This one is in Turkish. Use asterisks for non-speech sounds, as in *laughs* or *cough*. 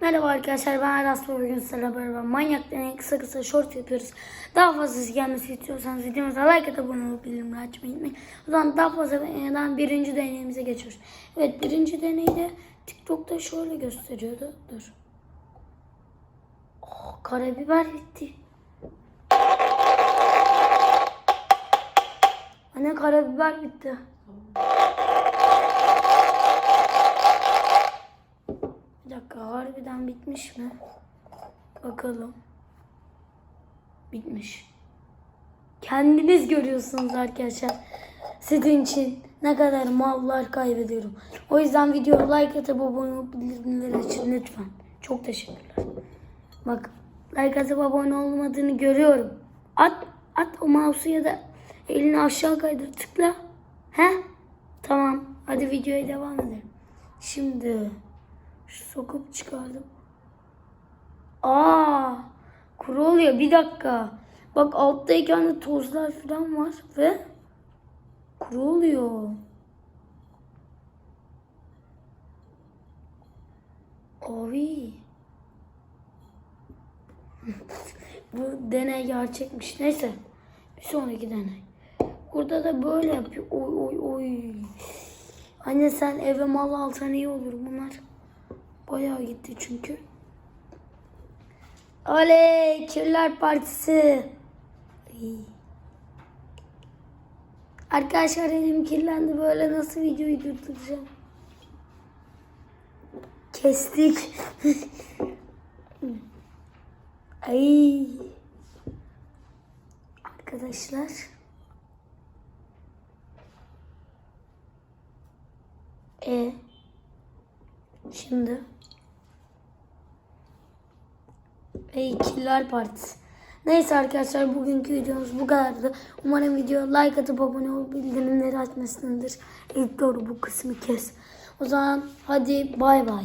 Merhaba arkadaşlar ben Aras bugün sizlerle beraber manyak deney kısa kısa short yapıyoruz. Daha fazlası gelmesi istiyorsanız videomuza like atıp abone olup bildirimleri açmayı unutmayın. O zaman daha fazla beğeniden birinci deneyimize geçiyoruz. Evet birinci deneyde TikTok'ta şöyle gösteriyordu. Dur. Oh, karabiber bitti. Anne karabiber bitti. Dakika harbiden bitmiş mi? Bakalım. Bitmiş. Kendiniz görüyorsunuz arkadaşlar. Sizin için ne kadar mallar kaybediyorum. O yüzden videoya like atıp abone olup bildirimleri açın lütfen. Çok teşekkürler. Bak like atıp abone olmadığını görüyorum. At at o mouse'u ya da elini aşağı kaydır tıkla. He? Tamam. Hadi videoya devam edelim. Şimdi sokup çıkardım. Aa, kuru oluyor. Bir dakika. Bak alttayken de tozlar falan var ve kuru oluyor. Abi. *laughs* Bu deney gerçekmiş. Neyse. Bir sonraki deney. Burada da böyle yapıyor. Oy oy oy. Anne sen eve mal alsan iyi olur bunlar. Bayağı gitti çünkü. Oley! Kirler Partisi. Arkadaşlar elim kirlendi. Böyle nasıl videoyu durduracağım? Kestik. *laughs* Ay. Arkadaşlar. E. Şimdi. Ey Killer Partisi. Neyse arkadaşlar bugünkü videomuz bu kadardı. Umarım video like atıp abone olup bildirimleri açmasındır. İlk doğru bu kısmı kes. O zaman hadi bay bay.